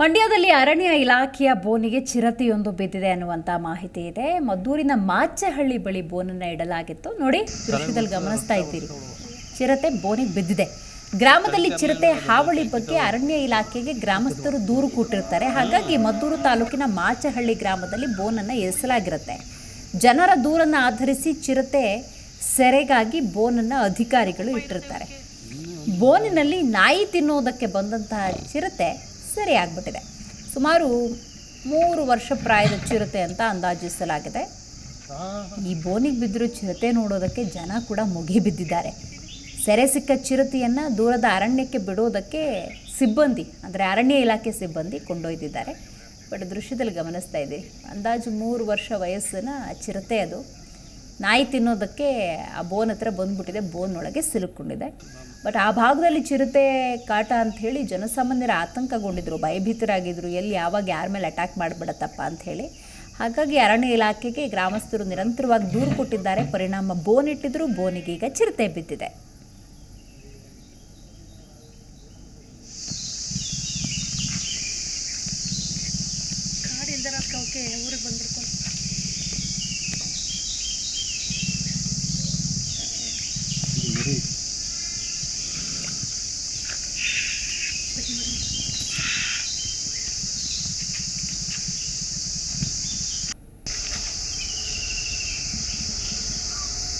ಮಂಡ್ಯದಲ್ಲಿ ಅರಣ್ಯ ಇಲಾಖೆಯ ಬೋನಿಗೆ ಚಿರತೆಯೊಂದು ಬಿದ್ದಿದೆ ಅನ್ನುವಂತ ಮಾಹಿತಿ ಇದೆ. ಮದ್ದೂರಿನ ಮಾಚಹಳ್ಳಿ ಬಳಿ ಬೋನನ್ನ ಇಡಲಾಗಿತ್ತು. ನೋಡಿ, ದೃಶ್ಯದಲ್ಲಿ ಗಮನಿಸ್ತಾ ಇದ್ದೀರಿ. ಚಿರತೆ ಬೋನಿಗೆ ಬಿದ್ದಿದೆ. ಗ್ರಾಮದಲ್ಲಿ ಚಿರತೆ ಹಾವಳಿ ಬಗ್ಗೆ ಅರಣ್ಯ ಇಲಾಖೆಗೆ ಗ್ರಾಮಸ್ಥರು ದೂರು ಕೊಟ್ಟಿರ್ತಾರೆ. ಹಾಗಾಗಿ ಮದ್ದೂರು ತಾಲೂಕಿನ ಮಾಚಹಳ್ಳಿ ಗ್ರಾಮದಲ್ಲಿ ಬೋನನ್ನ ಇರಿಸಲಾಗಿರುತ್ತೆ. ಜನರ ದೂರನ್ನ ಆಧರಿಸಿ ಚಿರತೆ ಸೆರೆಗಾಗಿ ಬೋನನ್ನ ಅಧಿಕಾರಿಗಳು ಇಟ್ಟಿರ್ತಾರೆ. ಬೋನಿನಲ್ಲಿ ನಾಯಿ ತಿನ್ನೋದಕ್ಕೆ ಬಂದಂತಹ ಚಿರತೆ ಸೆರೆಯಾಗ್ಬಿಟ್ಟಿದೆ ಸುಮಾರು ಮೂರು ವರ್ಷ ಪ್ರಾಯದ ಚಿರತೆ ಅಂತ ಅಂದಾಜಿಸಲಾಗಿದೆ. ಈ ಬೋನಿಗೆ ಬಿದ್ದರೂ ಚಿರತೆ ನೋಡೋದಕ್ಕೆ ಜನ ಕೂಡ ಮುಗಿ ಬಿದ್ದಿದ್ದಾರೆ. ಸೆರೆ ಸಿಕ್ಕ ಚಿರತೆಯನ್ನು ದೂರದ ಅರಣ್ಯಕ್ಕೆ ಬಿಡೋದಕ್ಕೆ ಸಿಬ್ಬಂದಿ, ಅಂದರೆ ಅರಣ್ಯ ಇಲಾಖೆ ಸಿಬ್ಬಂದಿ ಕೊಂಡೊಯ್ದಿದ್ದಾರೆ. ಬಟ್ ದೃಶ್ಯದಲ್ಲಿ ಗಮನಿಸ್ತಾ ಇದ್ದೀರಿ, ಅಂದಾಜು ಮೂರು ವರ್ಷ ವಯಸ್ಸಿನ ಚಿರತೆ ಅದು. ನಾಯಿ ತಿನ್ನೋದಕ್ಕೆ ಆ ಬೋನ್ ಹತ್ರ ಬಂದುಬಿಟ್ಟಿದೆ ಬೋನ್ ಒಳಗೆ ಸಿಲುಕೊಂಡಿದೆ ಬಟ್ ಆ ಭಾಗದಲ್ಲಿ ಚಿರತೆ ಕಾಟ ಅಂತ ಹೇಳಿ ಜನಸಾಮಾನ್ಯರ ಆತಂಕಗೊಂಡಿದ್ರು, ಭಯಭೀತರಾಗಿದ್ರು, ಎಲ್ಲಿ ಯಾವಾಗ ಯಾರ ಮೇಲೆ ಅಟ್ಯಾಕ್ ಮಾಡಿಬಿಡತ್ತಪ್ಪ ಅಂತ ಹೇಳಿ. ಹಾಗಾಗಿ ಅರಣ್ಯ ಇಲಾಖೆಗೆ ಗ್ರಾಮಸ್ಥರು ನಿರಂತರವಾಗಿ ದೂರು ಕೊಟ್ಟಿದ್ದಾರೆ, ಪರಿಣಾಮ ಬೋನ್ ಇಟ್ಟಿದ್ರು ಬೋನಿಗೆ ಈಗ ಚಿರತೆ ಬಿದ್ದಿದೆ. ಊರಿಗೆ ಬಂದ್ಬಿಡ್ಕೊಂಡು.